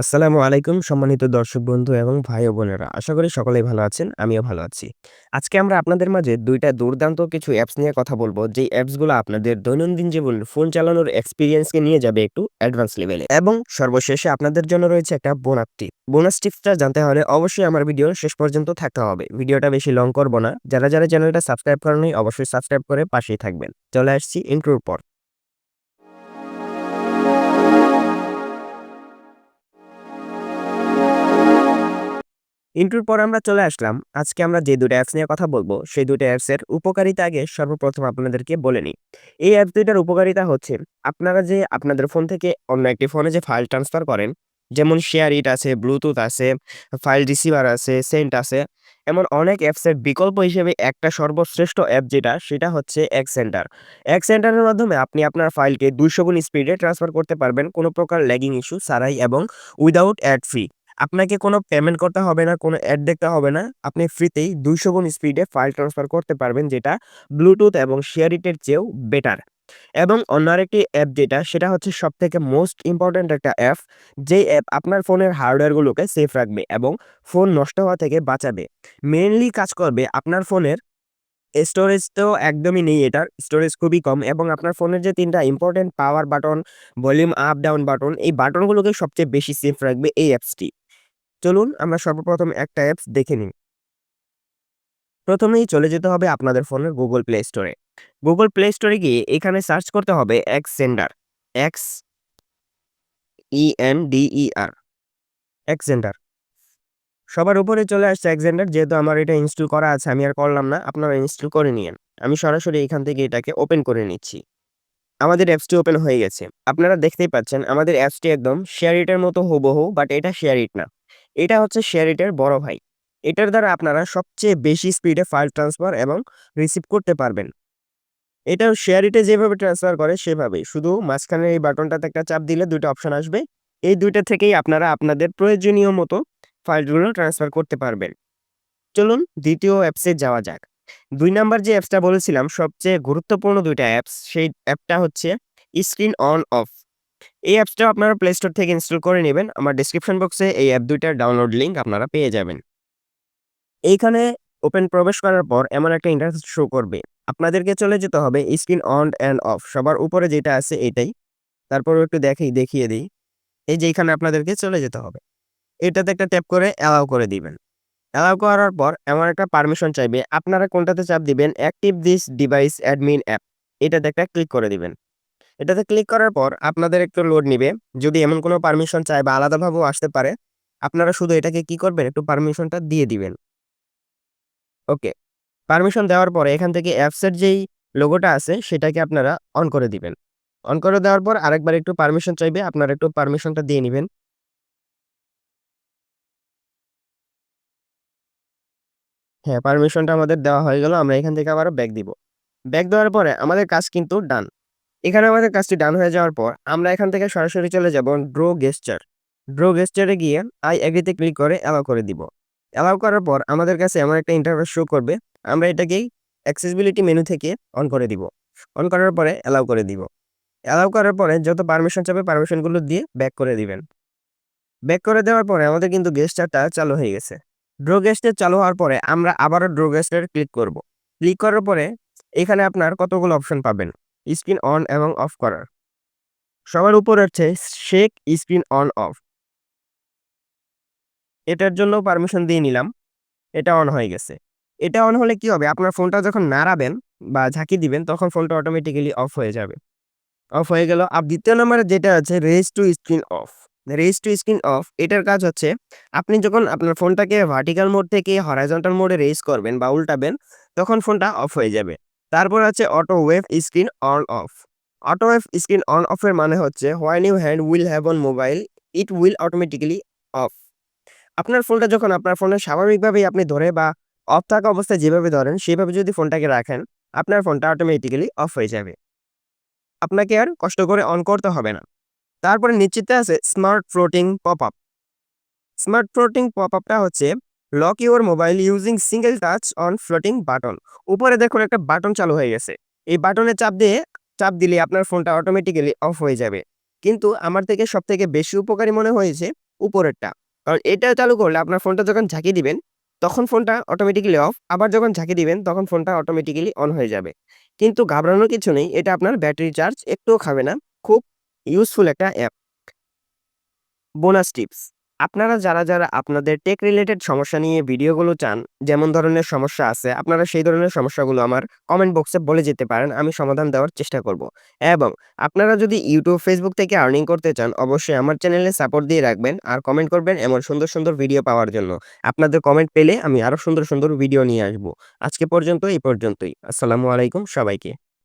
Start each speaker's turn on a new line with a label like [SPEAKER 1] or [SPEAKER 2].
[SPEAKER 1] আসসালামু আলাইকুম সম্মানিত দর্শক বন্ধু এবং ভাই ও বোনেরা। আশা করি সকলেই ভালো আছেন, আমিও ভালো আছি। আজকে আমরা আপনাদের মাঝে দুইটা দুর্দান্ত কিছু অ্যাপস নিয়ে কথা বলব। যেই অ্যাপসগুলো আপনাদের দৈনন্দিন জীবন ফোন চালানোর এক্সপিরিয়েন্সকে নিয়ে যাবে একটু অ্যাডভান্স লেভেলে এবং সর্বশেষে আপনাদের জন্য রয়েছে একটা বোনাস টিপ বোনাস টিপসটা জানতে হলে অবশ্যই আমার ভিডিও শেষ পর্যন্ত থাকতে হবে। ভিডিওটা বেশি লং করব না। যারা যারা চ্যানেলটা সাবস্ক্রাইব করেনি অবশ্যই সাবস্ক্রাইব করে পাশেই থাকবেন। চলে আসছি ইন্ট্রোর পর। ইন্টুর পর আমরা চলে আসলাম। আজকে আমরা যে দুটো অ্যাপস নিয়ে কথা বলব, সেই দুটো অ্যাপসের উপকারিতা আগে সর্বপ্রথম আপনাদেরকে বলে নিই। এই অ্যাপ দুইটার উপকারিতা হচ্ছে, আপনারা যে আপনাদের ফোন থেকে অন্য একটি ফোনে যে ফাইল ট্রান্সফার করেন, যেমন শেয়ার ইট আছে ব্লুটুথ আছে ফাইল রিসিভার আছে সেন্ট আছে, এমন অনেক অ্যাপসের বিকল্প হিসেবে একটা সর্বশ্রেষ্ঠ অ্যাপ যেটা, সেটা হচ্ছে এক সেন্টার এক সেন্টারের মাধ্যমে আপনি আপনার ফাইলকে দুইশো গুণ স্পিডে ট্রান্সফার করতে পারবেন, কোনো প্রকার ল্যাগিং ইস্যু ছাড়াই এবং উইদাউট অ্যাড ফ্রি আপনাকে কোনো পেমেন্ট করতে হবে না, কোনো অ্যাড দেখতে হবে না। আপনি ফ্রিতেই দুইশো গুণ স্পিডে ফাইল ট্রান্সফার করতে পারবেন, যেটা ব্লুটুথ এবং শেয়ারিটের চেয়েও বেটার এবং অন্য আরেকটি অ্যাপ যেটা, সেটা হচ্ছে সব থেকে মোস্ট ইম্পর্ট্যান্ট একটা অ্যাপ যেই অ্যাপ আপনার ফোনের হার্ডওয়্যারগুলোকে সেফ রাখবে এবং ফোন নষ্ট হওয়া থেকে বাঁচাবে। মেনলি কাজ করবে আপনার ফোনের স্টোরেজ তো একদমই নেই এটার স্টোরেজ খুবই কম এবং আপনার ফোনের যে তিনটা important power button volume up down button এই বাটনগুলোকে সবচেয়ে বেশি সেফ রাখবে এই অ্যাপসটি চলুন আমরা সর্বপ্রথম একটা অ্যাপস দেখে নিই। প্রথমেই চলে যেতে হবে আপনাদের ফোনের গুগল প্লে স্টোরে গুগল প্লে স্টোরে গিয়ে এখানে সার্চ করতে হবে X sender X E N D E R X sender সবার উপরে চলে আসছে এক্সেন্ডার যেহেতু আমার এটা ইনস্টল করা আছে, আমি আর করলাম না, আপনারা ইনস্টল করে নিন আমি সরাসরি এখান থেকে এটাকে ওপেন করে নিচ্ছি। আমাদের অ্যাপসটি ওপেন হয়ে গেছে। আপনারা দেখতেই পাচ্ছেন, আমাদের অ্যাপসটি একদম শেয়ার ইটের মতো হুবহু বাট এটা শেয়ার ইট না। এটা হচ্ছে শেয়ার ইটের বড় ভাই। এটার দ্বারা আপনারা সবচেয়ে বেশি স্পিডে ফাইল ট্রান্সফার এবং রিসিভ করতে পারবেন। এটাও শেয়ার ইটে যেভাবে ট্রান্সফার করে সেভাবে শুধু মাঝখানে এই বাটনটাতে একটা চাপ দিলে দুইটা অপশন আসবে। এই দুইটা থেকেই আপনারা আপনাদের প্রয়োজনীয় মতো ফাইলগুলো ট্রান্সফার করতে পারবেন। চলুন দ্বিতীয় অ্যাপসে যাওয়া যাক। দুই নাম্বার যে অ্যাপসটা বলেছিলাম, সবচেয়ে গুরুত্বপূর্ণ দুইটা অ্যাপস, সেই অ্যাপটা হচ্ছে স্ক্রিন অন অফ। এই অ্যাপসটা আপনারা প্লে স্টোর থেকে ইনস্টল করে নেবেন। আমার ডিসক্রিপশন বক্সে এই অ্যাপ দুইটার ডাউনলোড লিঙ্ক আপনারা পেয়ে যাবেন। এইখানে ওপেন প্রবেশ করার পর এমন একটা ইন্টারফেস শো করবে। আপনাদেরকে চলে যেতে হবে স্ক্রিন অন অ্যান্ড অফ সবার উপরে যেটা আছে এটাই। তারপর একটু দেখেই দেখিয়ে দিই। এই যে এখানে আপনাদেরকে চলে যেতে হবে। এটাতে একটা ট্যাপ করে অ্যালাউ করে দিবেন। অ্যালাউ করার পর এমন একটা পারমিশন চাইবে। আপনারা কোনটাতে চাপ দিবেন? Active this device admin app এটাতে একটা ক্লিক করে দিবেন। এটাতে ক্লিক করার পর আপনাদের একটু লোড নিবে। যদি এমন কোনো পারমিশন চায় বা আলাদাভাবেও আসতে পারে, আপনারা শুধু এটাকে কি করবেন? একটু পারমিশনটা দিয়ে দিবেন। ওকে পারমিশন দেওয়ার পরে এখান থেকে অ্যাপসের যেই লোগোটা আছে, সেটাকে আপনারা অন করে দিবেন। অন করে দেওয়ার পর আরেকবার একটু পারমিশন চাইবে, আপনারা একটু পারমিশনটা দিয়ে নেবেন। হ্যাঁ পারমিশনটা আমাদের দেওয়া হয়ে গেল, আমরা এখান থেকে আবারও ব্যাক দিব। ব্যাক দেওয়ার পরে আমাদের কাজ কিন্তু ডান এখানে আমাদের কাজটি ডান হয়ে যাওয়ার পর আমরা এখান থেকে সরাসরি চলে যাব ড্রো গেস্টার ড্রো গেস্টারে গিয়ে আই এগ্রিতে ক্লিক করে অ্যালাউ করে দিব। অ্যালাউ করার পর আমাদের কাছে এমন একটা ইন্টারফেস শো করবে। আমরা এটাকেই অ্যাক্সেসিবিলিটি মেনু থেকে অন করে দিব। অন করার পরে অ্যালাউ করে দিব। অ্যালাউ করার পরে যত পারমিশন চাবে পারমিশনগুলো দিয়ে ব্যাক করে দিবেন। ব্যাক করে দেওয়ার পরে আমাদের কিন্তু গেস্টারটা চালু হয়ে গেছে। ড্রো গেস্টের চালু হওয়ার পরে আমরা আবারও ড্রো গেস্টার ক্লিক করব। ক্লিক করার পরে এখানে আপনার কতগুলো অপশন পাবেন? স্ক্রিন অন এবং অফ করার। সবার উপর হচ্ছে শেক স্ক্রিন অন, অফ। এটার জন্য পারমিশন দিয়ে নিলাম। এটা অন হয়ে গেছে। এটা অন হলে কি হবে? আপনার ফোনটা যখন নাড়াবেন বা ঝাঁকি দিবেন, তখন ফোনটা অটোমেটিক্যালি অফ হয়ে যাবে। অফ হয়ে গেল। আর দ্বিতীয় নম্বরে যেটা আছে raise to screen off raise to screen off এটার কাজ হচ্ছে আপনি যখন আপনার ফোনটাকে ভার্টিক্যাল মোড থেকে হরাইজন্টাল মোডে রেজ করবেন বা উল্টাবেন, তখন ফোনটা অফ হয়ে যাবে। তারপর আছে auto wave screen on off auto wave screen on অফের মানে হচ্ছে when you hand will have on mobile it will automatically off আপনার ফোনটা যখন আপনার ফোনে স্বাভাবিকভাবেই আপনি ধরে বা অফ থাকা অবস্থায় যেভাবে ধরেন, সেভাবে যদি ফোনটাকে রাখেন, আপনার ফোনটা অটোমেটিক্যালি অফ হয়ে যাবে। আপনাকে আর কষ্ট করে অন করতে হবে না। তারপরে নিশ্চিত আছে smart floating pop up smart floating pop আপটা হচ্ছে lock your mobile using single touch on floating button উপরে দেখুন একটা বাটন চালু হয়ে গেছে এই বাটনে চাপ দিয়ে চাপ দিলে আপনার ফোনটা অটোমেটিক্যালি অফ হয়ে যাবে কিন্তু আমার থেকে সব থেকে বেশি উপকারী মনে হয়েছে উপরেরটা। কারণ এটা চালু করলে আপনার ফোনটা যখন ঝাঁকি দিবেন, তখন ফোনটা অটোমেটিক্যালি অফ। আবার যখন ঝাঁকি দিবেন তখন ফোনটা অটোমেটিক্যালি অন হয়ে যাবে। কিন্তু ঘাবড়ানোর কিছু নেই। এটা আপনার ব্যাটারি চার্জ একটুও খাবে না। খুব ইউজফুল একটা অ্যাপ। Bonus tips. আপনারা যারা, যারা আপনাদের টেক রিলেটেড সমস্যা নিয়ে ভিডিওগুলো চান, যেমন ধরনের সমস্যা আছে, আপনারা সেই ধরনের সমস্যাগুলো আমার কমেন্ট বক্সে বলে যেতে পারেন। আমি সমাধান দেওয়ার চেষ্টা করব। এবং আপনারা যদি ইউটিউব ফেসবুক থেকে আর্নিং করতে চান, অবশ্যই আমার চ্যানেলে সাপোর্ট দিয়ে রাখবেন। আর কমেন্ট করবেন এমন সুন্দর, সুন্দর ভিডিও পাওয়ার জন্য। আপনাদের কমেন্ট পেলে আমি আরও সুন্দর, সুন্দর ভিডিও নিয়ে আসব। আজকে পর্যন্ত এই পর্যন্তই। আসসালামু আলাইকুম সবাইকে।